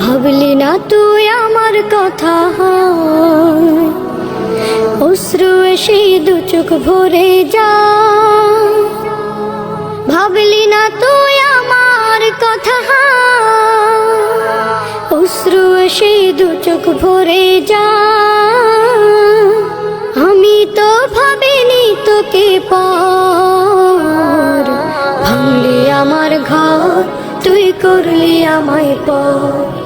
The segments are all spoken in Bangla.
ভাবলি না তুই আমার কথা অশ্রু এসে দু চোখ ভরে যা। ভাবলি না তুই আমার কথা অশ্রু এসে দু চোখ ভরে যা। আমি তো ভাবিনি তোকে ভাঙলি আমার ঘর, তুই করলি আমায় পর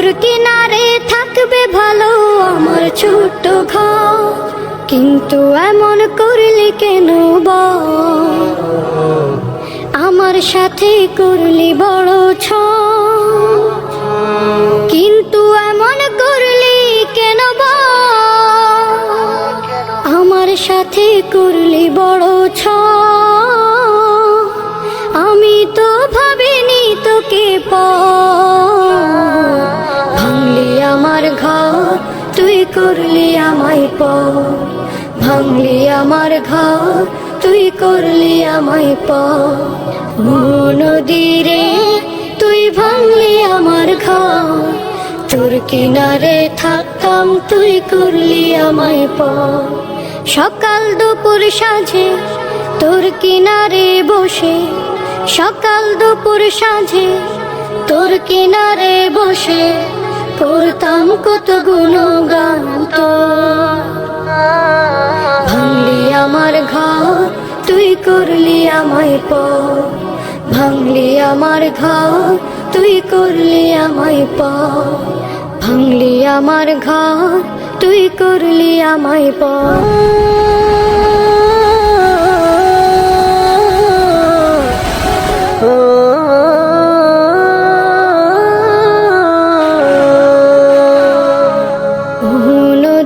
তোর কিনারে থাকবে ভালো আমার ছোট্ট ঘর। কিন্তু এমন করলি কেন আমার সাথে করলি বড় ছ কিন্তু এমন করলি কেন? আমার সাথে করলি বড় ছ আমি তো ভাবিনি তোকে প করলি আমায় প ভাঙলি আমার ঘর, তুই করলি আমায় প নদীরে তুই ভাঙলি আমার ঘর, তোর কিনারে থাকতাম তুই করলি আমায় প সকাল দুপুর সাঁঝে তোর কিনারে বসে, সকাল দুপুর সাঁঝে তোর কিনারে বসে করতাম কত গুণগান তোর ভাঙলি আমার ঘর, তুই করলি আমায় প ভাঙলি আমার ঘর, তুই করলি আমায় প ভাঙলি আমার ঘর, তুই করলি আমায় প